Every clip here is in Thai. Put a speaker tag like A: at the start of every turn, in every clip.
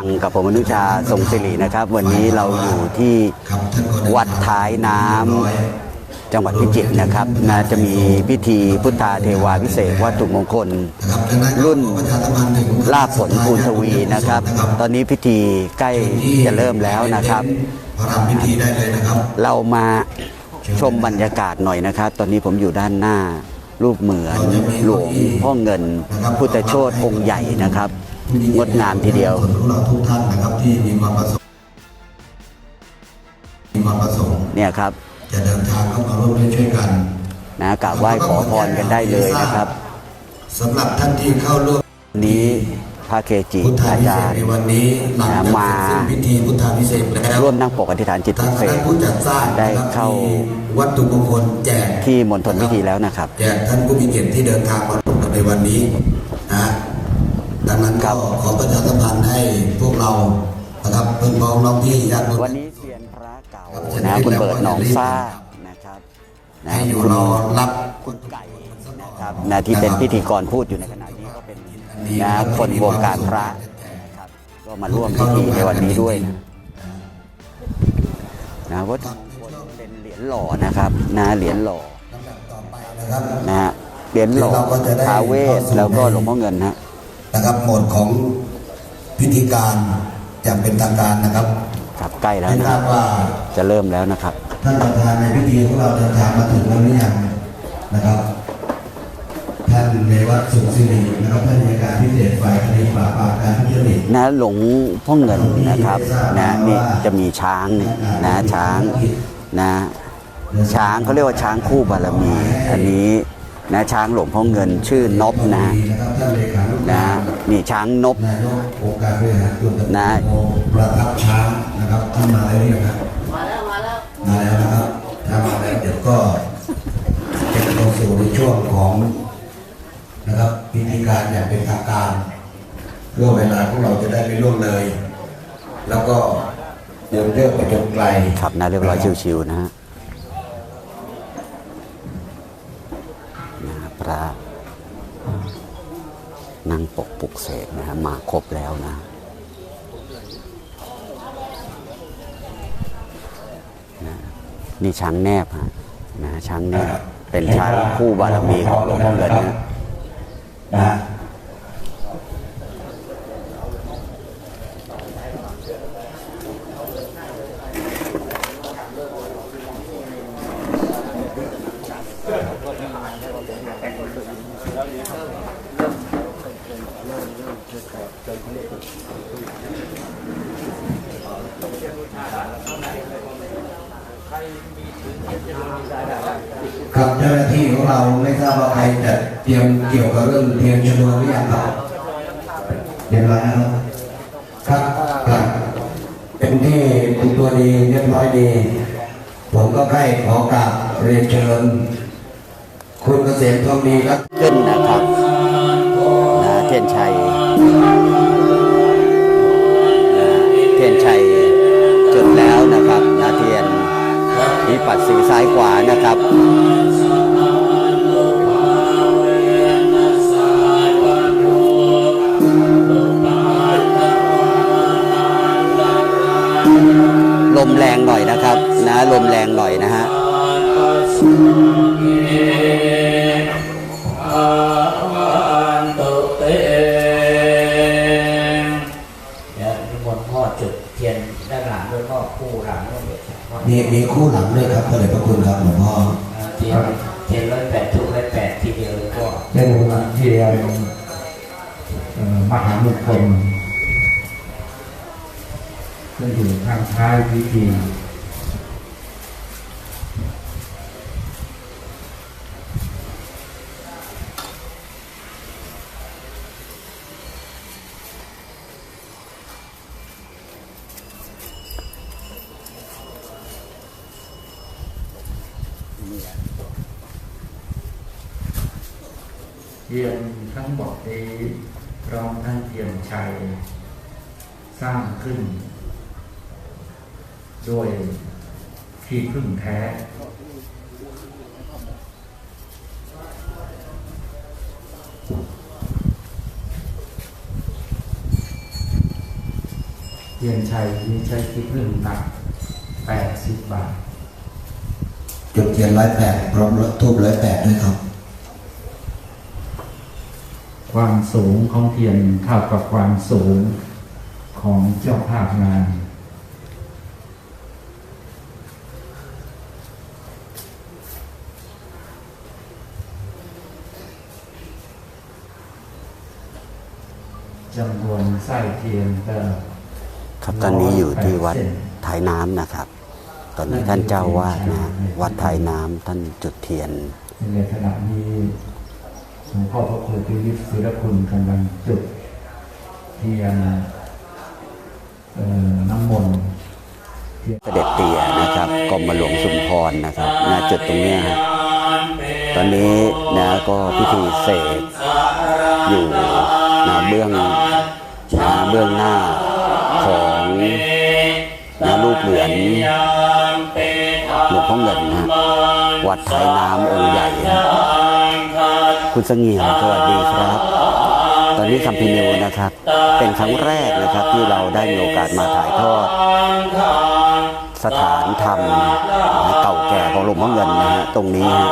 A: อังกับผมอนุชาทรงศิรินะครับ วันนี้เราอยู่ที่วัดท้ายน้ำจังหวัดพิจิตรนะครับนะจะมีพิธีพุทธาเทวาพิเศษกวัตถุมงคล รุ่นลาภผลภูนทวีนะครับ ตอนนี้พิธีใกล้จะเริ่มแล้วนะครับ
B: พอทำพิธีได้เลยนะครับ
A: เรามาชมบรรยากาศหน่อยนะครับ ตอนนี้ผมอยู่ด้านหน้ารูปเหมือนหลวงพ่อเงิน พุทธโชตองค์ใหญ่นะครับ งดงามทีเดียว
B: ส่วนของเราทุกท่านนะครับที่มีความประสงค์มีความประสงค์
A: เนี่ยครับ
B: จะเดินทางเข้ามาร่วมด้วยช่วยกัน
A: นะกราบไหว้ขอพรกันได้เลยนะครับ
B: สำหรับท่านที่เข้าร่วม
A: วันนี้พระเกจิ
B: พุทธา
A: อา
B: พิเศ
A: จาร
B: ษ
A: ย์
B: ในวันนี้หลังจาก
A: มา
B: เสร็จสิ้นพิธีพุทธาพิเศษแล้ว
A: ร่วมนั่งปกอธิษฐานจิต
B: ทา
A: ทุ
B: ง
A: ก
B: ค
A: เพล
B: ณะ
A: ง
B: ผู้จัดสร้าง
A: ได้
B: นะครับ
A: เข้า
B: มีวัตถุมงคลแจก
A: ที่มณฑลพิธีแล้วนะครับ
B: แจกท่านผู้มีเกียรติที่เดินทางมาร่วมกันในวันนี้นะ ดังนั้น
A: ครั
B: ก็
A: บ
B: ขอประชาสัมพันธ์ให้พวกเรานะครับเพื่อนพ้องน้องพี่ญาติโยม
A: วันนี้เซียนพระเก่านะคุณเบิร์ดหนองซ่านะครับนะ
B: ให้อยู่
A: คุณ
B: รอรับ
A: คุณไก่นะครับนะที่เป็นพิธีกรพูดอยู่ในขณะนี้ก็เป็นนะคนวงการพระนะครับก็มาร่วมพิธีในวันนี้ด้วยนะนะวัตถุมงคลเป็นเหรียญหล่อนะครับนะเหรียญหล่อ
B: นะครับ
A: นะฮะเหรียญหล่อท้าวเวสแล้วก็หลวงพ่อเงินฮะ
B: นะครับโหมดของพิธีการอย่างเป็นทางการนะครับ
A: ครับใกล้แล้ว
B: ไม่
A: นะ
B: ท
A: ค
B: รา
A: รั
B: บบว่า
A: จะเริ่มแล้วนะครับ
B: ท่านประธานในพิธีของเราเดินทางมาถึงแล้วหรือยังนะครับ ท่านเรวัตสุขสิรินะครับท่านอัยการพิเศษฝ่ายคดีปราบปรามการทุจริต
A: นะหลวงพ่อเงินนะครับนะนี่จะมีช้างนะช้างนะช้างเขาเรียกว่าช้างคู่บารมี อันนี้ นะช้างหลวงพ่อเงินชื่อนบนะ
B: นะครับท่านเลขานุกา
A: นะ
B: ร
A: นี่ช้างนบ
B: นายกองค์การบริหารส่วนตำบล
A: นะ
B: โพประทับช้างนะครับท่านมาแล้วเนี่ยครับมาแล้วมาแล้วมาแล้วนะครับถ้ามาแล้วเดี๋ยวก็จะเข้าสู่ในช่วงของนะครับพิธีการอย่างเป็นทางการเพื่อเวลาของเราจะได้ไม่ล่วงเลย แล้วก็เดินเรื่องไปจนไกล
A: ครับนะเรียบร้อยชิวๆนะฮะ นะพระนั่งปกปุกเสกนะฮะมาครบแล้วนะนะนี่ช้างแนบฮะนะช้างแนบเป็นช้างคู่บารมีของหลวงพ่อเงินนะ
B: ครับเจ้าหน้าที่ของเราไม่ทราบว่าใครจะเตรียมเกี่ยวกับเรื่องเทียนชนวนหรือยังครับเรียบร้อยนะครับครับครับเป็นที่เป็นตัวดีเรียบร้อยดี ผมก็ใกล้ขอกราบเรียนเชิญ คุณเกษมทองดีครับ
A: ขึ้นนะครับนะเทียนชัย อ่อ
C: มหา
D: มงคลซึ่งอยู่ทางท้ายพิธีเทียนทั้งหมดนี้ พร้อมทั้งเทียนชัย สร้างขึ้น โดยที่พึ่งแท้ เทียนชัยนี่ใช้คิดหนึ่งหนักแปดสิบบาท
B: จุดเทียนร้อยแปดพร้อมรถทูบร้อยแปดด้วยครับ
D: ความสูงของเทียนเท่ากับความสูงของเจ้าภาพงาน จำนวนไส้เทียนก็
A: ครับตอนนี้อยู่ที่วัดท้ายน้ำนะครับ ตอนนี้ท่านเจ้าวาดนะวัดท้ายน้ำท่านจุดเทียน
D: ในขณะนี้ หลวงพ่อพระครูพิริศศิรคุณกำลังจุดเทียนน้ำมนต์เทียน
A: เสด็จเตี่ยนะครับกรมหลวงชุมพรนะครับณจุดตรงนี้ยฮะตอนนี้นะก็พิธีเสกอยู่นะเบื้องนะเบื้องหน้าของนะรูปเหมือนหลวงพ่อเงินนะฮะวัดไทยน้ำองค์ใหญ่ฮะ คุณสงี่ยมสวัสดีครับ ตอนนี้คัมพีนิวนะครับ เป็นครั้งแรกนะครับที่เราได้มีโอกาสมาถ่ายทอด สถานธรรมเก่าแก่ของหลวงพ่อเงินนะฮะตรงนี้ฮะ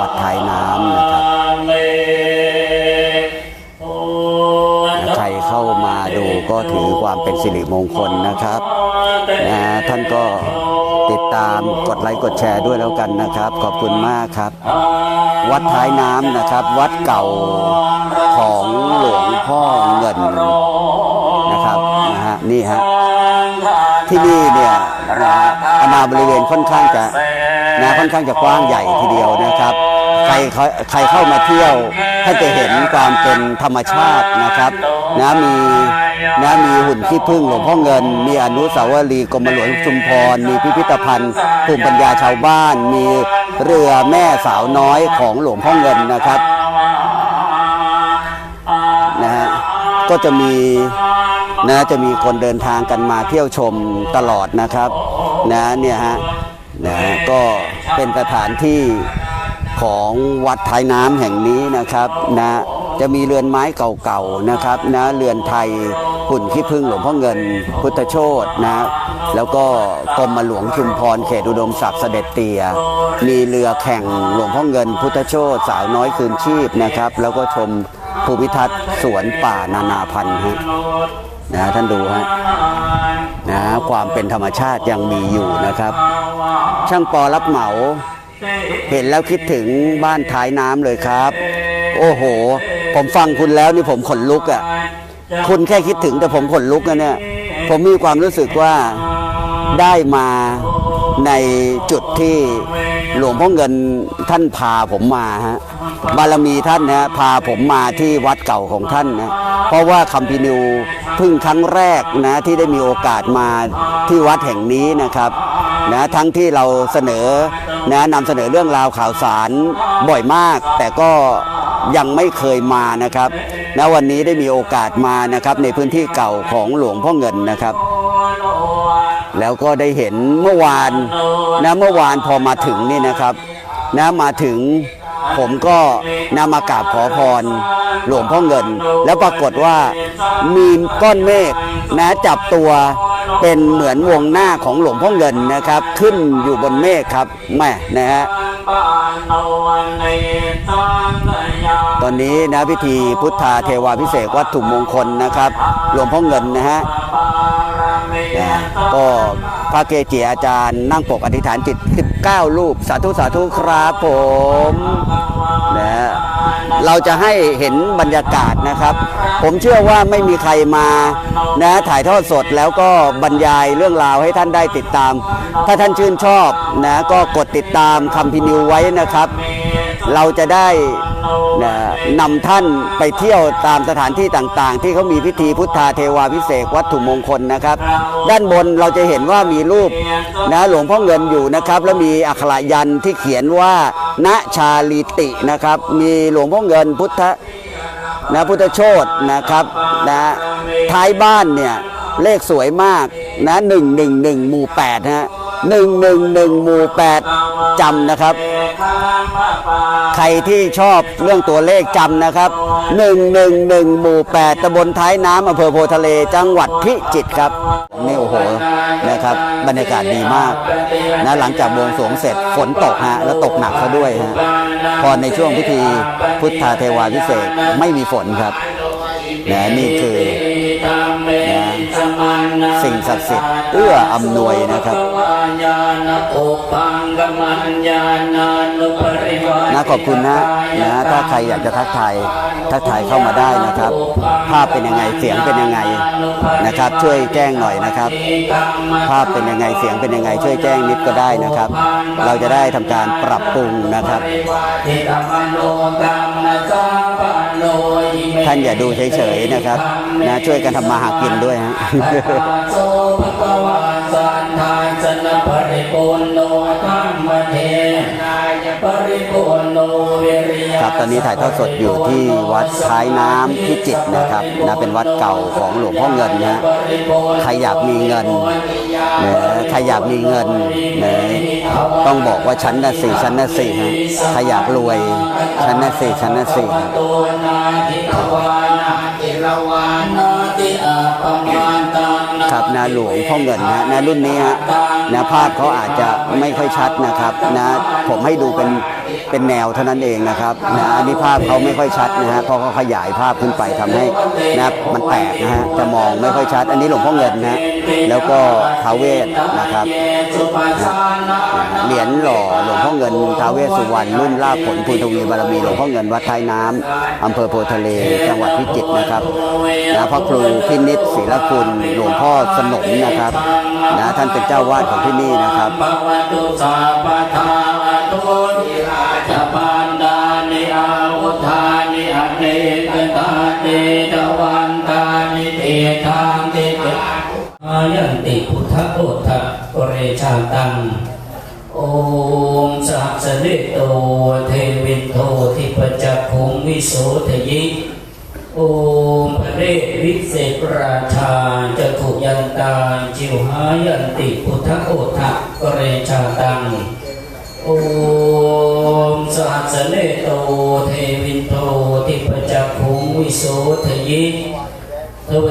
A: วัดท้ายน้ำนะครับใครเข้ามาดูก็ถือความเป็นสิริมงคลนะครับนะท่านก็ ตาม กดไลค์กดแชร์ด้วยแล้วกันนะครับ ขอบคุณมากครับ วัดท้ายน้ำนะครับ วัดเก่าของหลวงพ่อเงินนะครับนะฮะนี่ฮะที่นี่เนี่ยนะฮะอาณาบริเวณค่อนข้างจะนะค่อนข้างจะกว้างใหญ่ทีเดียวนะครับ ใครใครเข้ามาเที่ยวให้จะเห็นความเป็นธรรมชาตินะครับ นะมี นะมีหุ่นขี้ผึ้งหลวงพ่อเงิน มีอนุสาวรีย์กรมหลวงชุมพร มีพิพิธภัณฑ์ภูมิปัญญาชาวบ้าน มีเรือแม่สาวน้อยของหลวงพ่อเงินนะครับนะฮะก็จะมีนะจะมีคนเดินทางกันมาเที่ยวชมตลอดนะครับนะเนี่ยฮะนะก็เป็นสถานที่ของวัดท้ายน้ำแห่งนี้นะครับนะ จะมีเรือนไม้เก่าๆนะครับนะเรือนไทยหุ่นขี้พึ่งหลวงพ่อเงิน พุทธโชตนะแล้วก็กรมหลวงชุมพรเขตอุดมศักดิ์เสด็จเตีย มีเรือแข่งหลวงพ่อเงิน พุทธโชตสาวน้อยคืนชีพนะครับ แล้วก็ชมภูมิทัศน์สวนป่านานาพันธุ์ฮะนะท่านดูฮะนะความเป็นธรรมชาติยังมีอยู่นะครับ ช่างปอรับเหมา เห็นแล้วคิดถึงบ้านท้ายน้ำเลยครับ โอ้โห ผมฟังคุณแล้วนี่ผมขนลุกอะ่ะคุณแค่คิดถึงแต่ผมขนลุกนะเนี่ย ผมมีความรู้สึกว่าได้มาในจุดที่หลวงพ่อเงินท่านพาผมมาฮะบารมีท่านนะพาผมมาที่วัดเก่าของท่านนะเพราะว่าคัมพีนิวเพิ่งครั้งแรกนะที่ได้มีโอกาสมาที่วัดแห่งนี้นะครับนะทั้งที่เราเสนอนะนำเสนอเรื่องราวข่าวสารบ่อยมาก แต่ก็ ยังไม่เคยมานะครับนะวันนี้ได้มีโอกาสมานะครับในพื้นที่เก่าของหลวงพ่อเงินนะครับ แล้วก็ได้เห็นเมื่อวานนะเมื่อวานพอมาถึงนี่นะครับนะมาถึงผมก็นำมากราบขอพรหลวงพ่อเงิน แล้วปรากฏว่ามีก้อนเมฆนะจับตัวเป็นเหมือนวงหน้าของหลวงพ่อเงินนะครับ ขึ้นอยู่บนเมฆครับแม่นะฮะ ตอนนี้นะพิธีพุทธาเทวาพิเศษวัตถุมงคลนะครับหลวงพ่อเงินนะฮะก็พระเกจิอาจารย์นั่งปกอธิษฐานจิต 19 รูปสาธุสาธุครับผมนะเราจะให้เห็นบรรยากาศนะครับ ผมเชื่อว่าไม่มีใครมานะถ่ายทอดสดแล้วก็บรรยายเรื่องราวให้ท่านได้ติดตาม ถ้าท่านชื่นชอบนะก็กดติดตามคัมพินิวไว้นะครับ เราจะได้ นะนำท่านไปเที่ยวตามสถานที่ต่างๆ ที่เขามีพิธีพุทธาเทวาพิเศษกวัตถุมงคลนะครับ ด้านบนเราจะเห็นว่ามีรูปนะหลวงพ่อเงินอยู่นะครับ แล้วมีอักขระยันต์ที่เขียนว่าณชาลิตินะครับ มีหลวงพ่อเงินพุทธนะพุทธโชตนะครับนะท้ายบ้านเนี่ยเลขสวยมากนะหนึ่งหนึ่งหนึ่งหมู่แปดฮะ111หมู่8จำนะครับ ใครที่ชอบเรื่องตัวเลขจำนะครับ111หมู่ 8ตำบลท้ายน้ำอำเภอโพทะเล จังหวัดพิจิตรครับนี่โอ้โหนะครับ บรรยากาศดีมากนะหลังจากบวงสรวงเสร็จฝนตกฮะแล้วตกหนักซะด้วยฮะพอในช่วงพิธีพุทธาเทวาพิเศษไม่มีฝนครับนะนี่คือนะ สิ่งศักดิ์สิทธิ์เอื้ออำนวยนะครับนะขอบคุณนะนะถ้าใครอยากจะทักทายทักทายเข้ามาได้นะครับ ภาพเป็นยังไงเสียงเป็นยังไงนะครับ ช่วยแจ้งหน่อยนะครับ ภาพเป็นยังไงเสียงเป็นยังไง ช่วยแจ้งนิดก็ได้นะครับ เราจะได้ทำการปรับปรุงนะครับท่านอย่าดูเฉยๆนะครับนะช่วยกันทำมาหากินด้วยฮะ
C: โสภะคะวาสันทานสนปริปุณโนธัมมเทนายปริปุณโนวิริย
A: ครับตอนนี้ถ่ายทอดสดอยู่ที่วัดท้ายน้ำพิจิตรนะครับนะเป็นวัดเก่าของหลวงพ่อเงินนะฮะใครอยากมีเงินนะใครอยากมีเงินนะต้องบอกว่าชั้นน่ะสี่ชั้นน่ะสี่ฮะใครอยากรวยชั้นน่ะสี่ชั้นน่ะสี่ฮะ
C: ตัวนาทิทวานาติรวานาติอาปมาตังนา
A: ครับนะหลวงพ่อเงินนะนะรุ่นนี้ฮะนะภาพเขาอาจจะไม่ค่อยชัดนะครับนะผมให้ดูเป็นเป็นแนวเท่านั้นเองนะครับนะอันนี้ภาพเขาไม่ค่อยชัดนะฮะเพราะเขาขยายภาพขึ้นไปทำให้นะมันแตกนะฮะจะมองไม่ค่อยชัด อันนี้หลวงพ่อเงินนะฮะ แล้วก็ท้าเวสนะครับเหรียญหล่อหลวงพ่อเงินท้าเวสสุวรรณรุ่นลาผลภูทวีบารมีหลวงพ่อเงินวัดท้ายน้ำอำเภอโพทะเล จังหวัดพิจิตรนะครับนะพระครูพินิษศิลคุณหลวงพ่อสนมนะครับนะท่านเป็นเจ้าวาดของที่นี่นะครับ
C: ภวตุสาปทาตุนิราชปันดานิอาวุธานิอเนกตาเตตวันตานิเตทางเตต อายันติพุทธโอทะปเรชาตัง โอมสัสเนโตเทวินโททิปจักขุงวิโสทยิ โอมพระเรวิเศษราชาจะถูกยันตาจิวหายันติพุทธโอทะกเรชาตัง โอมสหัสเนโตเทวินโททิปจักขุงวิโสทยิทเว